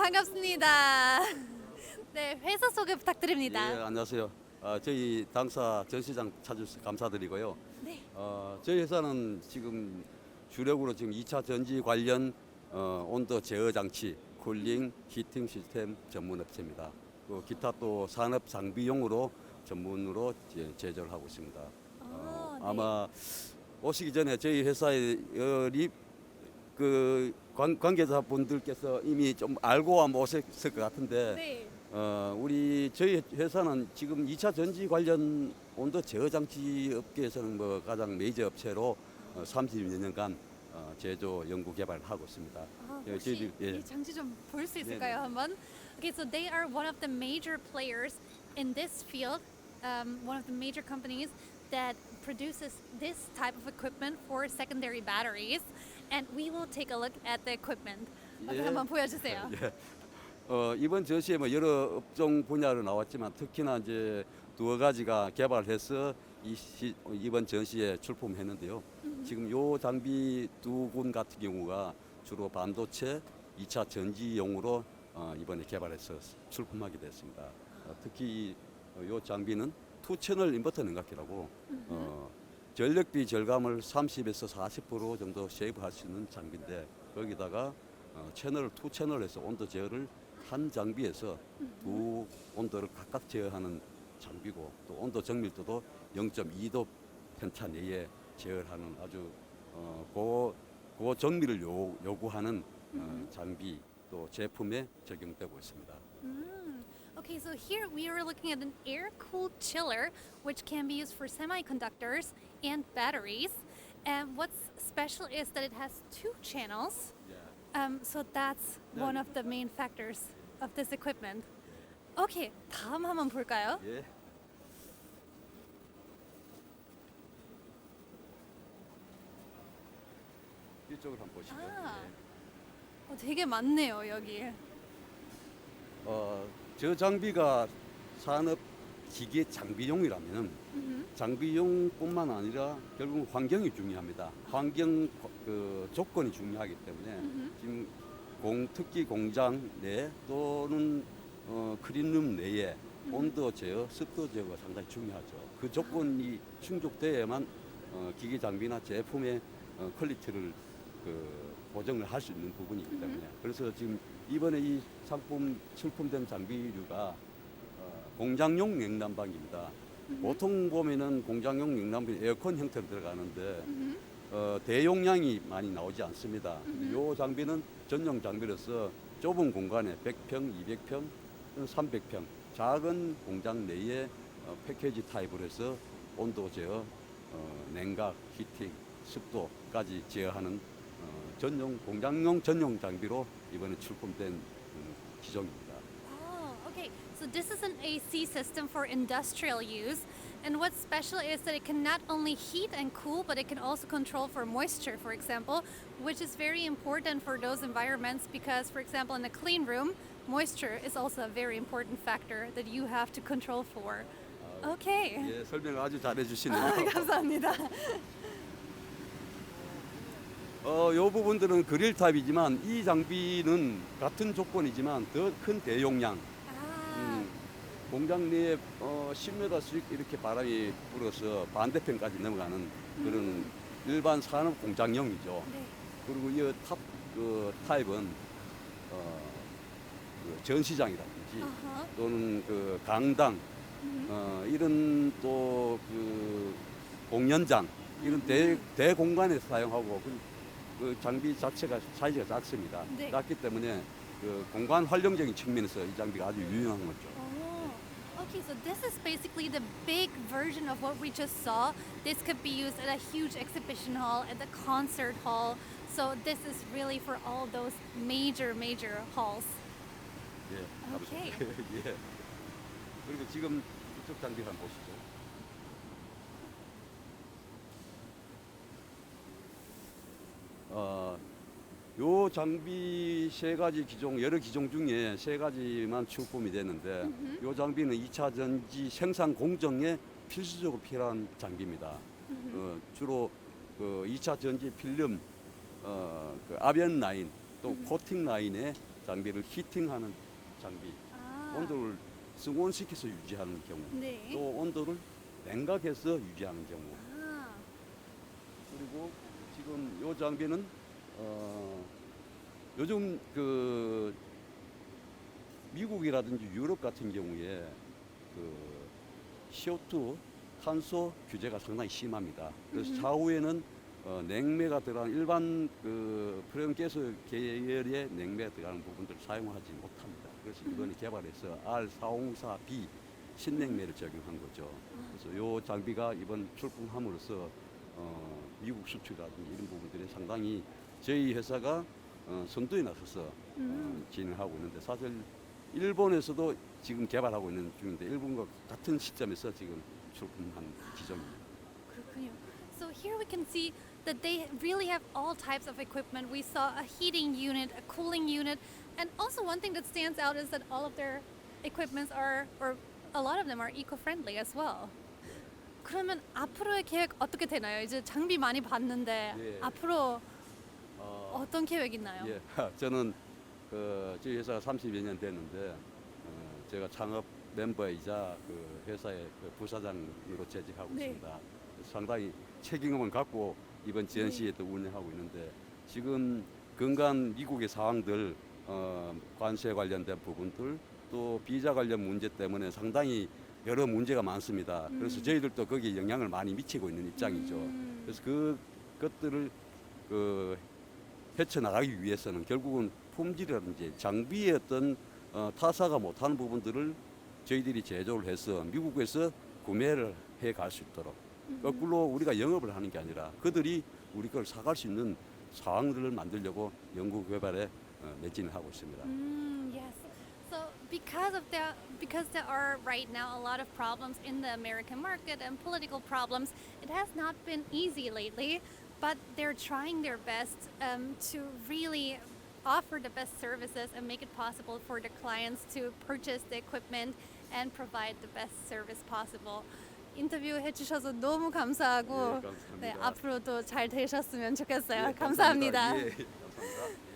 반갑습니다. 네, 회사 소개 부탁드립니다. 예, 안녕하세요. 아, 저희 당사 전 시장 찾아주셔서 감사드리고요. 네. 어, 저희 회사는 지금 주력으로 지금 2차 전지 관련 어, 온도 제어 장치, 쿨링, 히팅 시스템 전문 업체입니다. 그 기타 또 산업 장비용으로 전문으로 제- 제조를 하고 있습니다. 어, 네. 아마 오시기 전에 저희 회사의 열이 그 관, 관계자분들께서 이미 좀 알고 아마 오셨을 것 같은데 네. 어, 우리 저희 회사는 지금 2차 전지 관련 온도 제어 장치 업계에서는 뭐 가장 메이저 업체로 어, 30여 년간 어, 제조 연구 개발을 하고 있습니다. 아, 예, 혹시 저희들, 예. 이 장치 좀 볼 수 있을까요, 한번? Okay, so they are one of the major players in this field. Um, one of the major companies that produces this type of equipment for secondary batteries. And we will take a look at the equipment. 예. 한번 보여주세요. 예. 어, 이번 전시에 뭐 여러 업종 분야로 나왔지만 특히나 이제 두어 가지가 개발해서 이 시, 이번 전시에 출품했는데요. 지금 요 장비 두 군 같은 경우가 주로 반도체 2차 전지용으로 어, 이번에 개발해서 출품하게 됐습니다. 어, 특히 어, 요 장비는 투 채널 인버터 냉각기라고 어, 전력비 절감을 30에서 40% 정도 세이브할 수 있는 장비인데 거기다가 어, 채널 투 채널에서 온도 제어를 한 장비에서 두 온도를 각각 제어하는 장비고 또 온도 정밀도도 0.2도 편차 내에 제어하는 아주 어, 고, 고 정밀을 요, 요구하는 어, 장비 또 제품에 적용되고 있습니다. Mm. Okay, so here we are looking at an air cooled chiller, which can be used for semiconductors and batteries. And what's special is that it has two channels. Um, so that's Yeah. one of the main factors of this equipment. Okay, 다음 한번 볼까요? 예. 이쪽을 한번 보시죠. 아. 예. 어, 되게 많네요 여기. 어, 저 장비가 산업 기계 장비용이라면 장비용뿐만 아니라 결국 환경이 중요합니다. 환경 그 조건이 중요하기 때문에 지금 공 특히 공장 내 또는 어, 크린룸 내에 온도 제어, 습도 제어가 상당히 중요하죠. 그 조건이 충족돼야만 어, 기계 장비나 제품의 어, 퀄리티를 그 보정을 할 수 있는 부분이기 때문에. 그래서 지금 이번에 이 상품 출품된 장비류가 어, 공장용 냉난방입니다. 보통 보면은 공장용 냉난방이 에어컨 형태로 들어가는데 어, 대용량이 많이 나오지 않습니다. 이 장비는 전용 장비로서 좁은 공간에 100평, 200평, 300평 작은 공장 내에 어, 패키지 타입으로 해서 온도 제어, 어, 냉각, 히팅, 습도까지 제어하는 어, 전용 공장용 전용 장비로 이번에 출품된 음, 기종입니다. Oh, okay. So this is an AC system for industrial use. And what's special is that it can not only heat and cool, but it can also control for moisture, for example, which is very important for those environments because, for example, in a clean room, moisture is also a very important factor that you have to control for. Okay. 예, 설명을 아주 잘해 주시네요. 감사합니다. 어, 요 부분들은 그릴 타입이지만 이 장비는 같은 조건이지만 더 큰 대용량. 아, 음, 공장 내에 어, 10m씩 이렇게 바람이 불어서 반대편까지 넘어가는 그런 일반 산업 공장용이죠. 네. 그리고 이 탑, 그 타입은 어, 그 전시장이라든지 아하. 또는 그 강당 어, 이런 또 그 공연장 이런 대, 대공간에서 사용하고 그, 그 장비 자체가 사이즈가 작습니다. 네. 작기 때문에 그 공간 활용적인 측면에서 이 장비가 아주 유용한 거죠. Oh, okay. So this is basically the big version of what we just saw. This could be used at a huge exhibition hall, at the concert hall. So this is really for all those major, major halls. 예. 오케이. 예. 그리고 지금 이쪽 장비 한번 보시죠. 요 장비 세 가지 기종, 여러 기종 중에 세 가지만 출품이 됐는데, 요 장비는 2차 전지 생산 공정에 필수적으로 필요한 장비입니다. 어, 주로 그 2차 전지 필름, 어, 그 아변 라인, 또 코팅 라인에 장비를 히팅하는 장비, 아. 온도를 승온시켜서 유지하는 경우, 네. 또 온도를 냉각해서 유지하는 경우, 아. 그리고 지금 이 장비는 어, 요즘 그 미국이라든지 유럽 같은 경우에 그 CO2 탄소 규제가 상당히 심합니다. 그래서. 좌우에는 어, 냉매가 들어가는 일반 그 프레온가스 계열의 냉매가 들어가는 부분들을 사용하지 못합니다. 그래서 이번에 개발해서 R404B 신냉매를 적용한 거죠. 그래서 이 장비가 이번 출품함으로써 어, 미국 수출이라든지 이런 부분들이 상당히 저희 회사가 어, 선두에 나서서 어, 음. 진행하고 있는데 사실 일본에서도 지금 개발하고 있는 중인데 일본과 같은 시점에서 지금 출품한 지점입니다. 그렇군요. So here we can see that they really have all types of equipment. We saw a heating unit, a cooling unit, and also one thing that stands out is that all of their equipments are, or a lot of them are eco-friendly as well. 그러면 앞으로의 계획 어떻게 되나요? 이제 장비 많이 봤는데 예. 앞으로 어, 어떤 계획 있나요? 예, 저는 그 저희 회사가 30여 년 됐는데 어, 제가 창업 멤버이자 그 회사의 그 부사장으로 재직하고 네. 있습니다. 상당히 책임을 갖고 이번 지연시에 또 운영하고 있는데 지금 근간 미국의 상황들 어, 관세 관련된 부분들 또 비자 관련 문제 때문에 상당히 여러 문제가 많습니다. 그래서 음. 저희들도 거기에 영향을 많이 미치고 있는 입장이죠. 음. 그래서 그 것들을 그 헤쳐나가기 위해서는 결국은 품질이라든지 장비의 어떤 어, 타사가 못하는 부분들을 저희들이 제조를 해서 미국에서 구매를 해 갈 수 있도록 음. 거꾸로 우리가 영업을 하는 게 아니라 그들이 우리 걸 사갈 수 있는 상황들을 만들려고 연구 개발에 어, 매진을 하고 있습니다. So because of the because there are right now a lot of problems in the American market and political problems, it has not been easy lately. But they're trying their best um, to really offer the best services and make it possible for the clients to purchase the equipment and provide the best service possible. 인터뷰 해주셔서 너무 감사하고 네, 감사합니다. 네, 앞으로도 잘 되셨으면 좋겠어요. 예, 감사합니다. 예, 감사합니다.